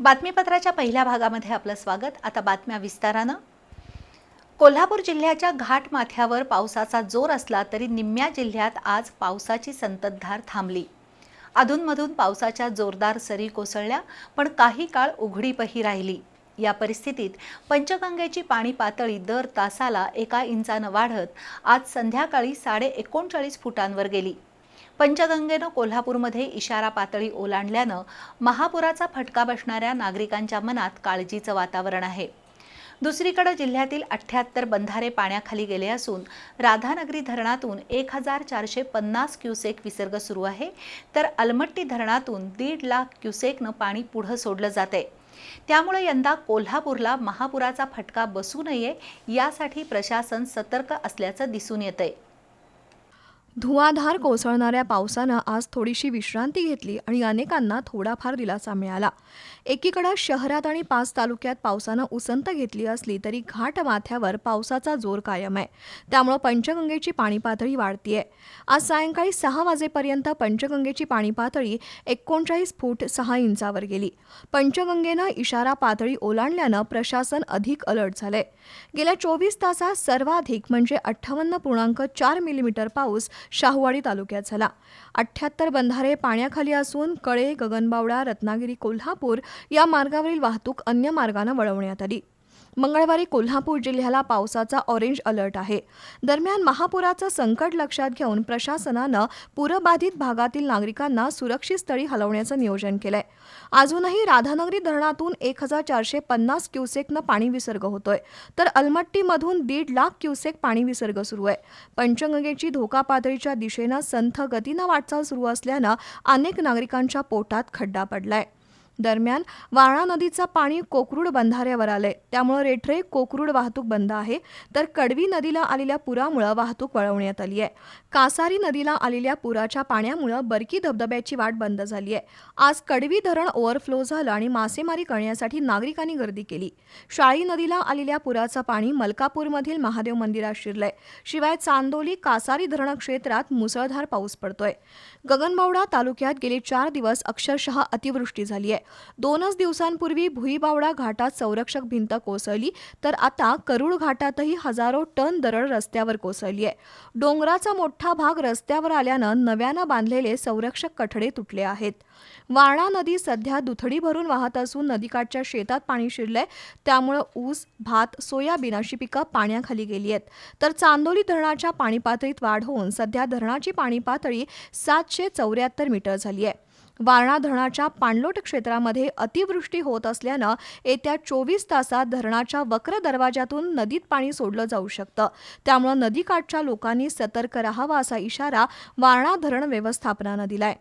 बातमीपत्राच्या पहिल्या भागामध्ये आपलं स्वागत. आता बातम्या विस्तारानं. कोल्हापूर जिल्ह्याच्या घाट माथ्यावर पावसाचा जोर असला तरी निम्म्या जिल्ह्यात आज पावसाची संततधार थांबली. अधूनमधून पावसाच्या जोरदार सरी कोसळल्या पण काही काळ उघडीपही राहिली. या परिस्थितीत पंचगंगेची पाणी पातळी दर तासाला एका इंचानं वाढत आज संध्याकाळी साडे एकोणचाळीस फुटांवर गेली. पंचगंगेनं कोल्हापूरमध्ये इशारा पातळी ओलांडल्यानं महापुराचा फटका बसणाऱ्या नागरिकांच्या मनात काळजीचं वातावरण आहे. दुसरीकडे जिल्ह्यातील अठ्ठ्याहत्तर बंधारे पाण्याखाली गेले असून राधानगरी धरणातून एक हजार चारशे पन्नास क्युसेक विसर्ग सुरू आहे. तर अलमट्टी धरणातून दीड लाख क्युसेकनं पाणी पुढं सोडलं जाते त्यामुळे यंदा कोल्हापूरला महापुराचा फटका बसू नये यासाठी प्रशासन सतर्क असल्याचं दिसून येतंय. धुवाधार कोसळणाऱ्या पावसानं आज थोडीशी विश्रांती घेतली आणि अनेकांना थोडाफार दिलासा मिळाला. एकीकडं शहरात आणि पाच तालुक्यात पावसानं उसंत घेतली असली तरी घाट माथ्यावर पावसाचा जोर कायम आहे. त्यामुळं पंचगंगेची पाणी पातळी वाढतीये. आज सायंकाळी सहा वाजेपर्यंत पंचगंगेची पाणी पातळी एकोणचाळीस फूट सहा इंचावर गेली. पंचगंगेनं इशारा पातळी ओलांडल्यानं प्रशासन अधिक अलर्ट झालंय. गेल्या चोवीस तासात सर्वाधिक म्हणजे अठ्ठावन्न पूर्णांक चार मिलीमीटर पाऊस शाहूवाडी तालुक्यात झाला. अठ्ठ्याहत्तर बंधारे पाण्याखाली असून कळे गगनबावडा रत्नागिरी कोल्हापूर या मार्गावरील वाहतूक अन्य मार्गानं वळवण्यात आली. मंगळवारी कोल्हापूर जिल्ह्याला पावसाचा ऑरेंज अलर्ट आहे. दरम्यान महापुराचं संकट लक्षात घेऊन प्रशासनानं पूरबाधित भागातील नागरिकांना सुरक्षित स्थळी हलवण्याचं नियोजन केलंय. अजूनही राधानगरी धरणातून एक हजार चारशे पन्नास क्युसेकनं पाणी विसर्ग होतोय. तर अलमट्टीमधून दीड लाख क्युसेक पाणी विसर्ग सुरू आहे. पंचगंगेची धोका पातळीच्या दिशेनं संथ गतीनं वाटचाल सुरू असल्यानं अनेक नागरिकांच्या पोटात खड्डा पडलाय. दरम्यान वारणा नदीचं पाणी कोकरूड बंधाऱ्यावर आलंय. त्यामुळे रेठरे कोकरूड वाहतूक बंद आहे. तर कडवी नदीला आलेल्या पुरामुळे वाहतूक वळवण्यात आली आहे. कासारी नदीला आलेल्या पुराच्या पाण्यामुळे बरकी धबधब्याची वाट बंद झाली आहे. आज कडवी धरण ओव्हरफ्लो झालं आणि मासेमारी करण्यासाठी नागरिकांनी गर्दी केली. शाळी नदीला आलेल्या पुराचं पाणी मलकापूरमधील महादेव मंदिरात शिरलंय. शिवाय चांदोली कासारी धरण क्षेत्रात मुसळधार पाऊस पडतोय. गगनबावडा तालुक्यात गेले चार दिवस अक्षरशः अतिवृष्टी झाली आहे. दोनच दिवसांपूर्वी भुईबावडा घाटात संरक्षक भिंत कोसळली तर आता करुळ घाटातही हजारो टन दरड रस्त्यावर कोसळली आहे. डोंगराचा मोठा भाग रस्त्यावर आल्यानं नव्यानं बांधलेले संरक्षक कठडे तुटले आहेत. वारणा नदी सध्या दुथडी भरून वाहत असून नदीकाठच्या शेतात पाणी शिरलंय त्यामुळं ऊस भात सोयाबीन अशी पिकं पाण्याखाली गेली आहेत. तर चांदोली धरणाच्या पाणी पातळीत वाढ होऊन सध्या धरणाची पाणी पातळी सातशे चौऱ्याहत्तर मीटर झाली आहे. वारणा धरणाच्या पाणलोट क्षेत्रामध्ये अतिवृष्टी होत असल्यानं येत्या चोवीस तासात धरणाच्या वक्र दरवाजातून नदीत पाणी सोडलं जाऊ शकतं. त्यामुळं नदीकाठच्या लोकांनी सतर्क राहावा असा इशारा वारणा धरण व्यवस्थापनानं दिलाय.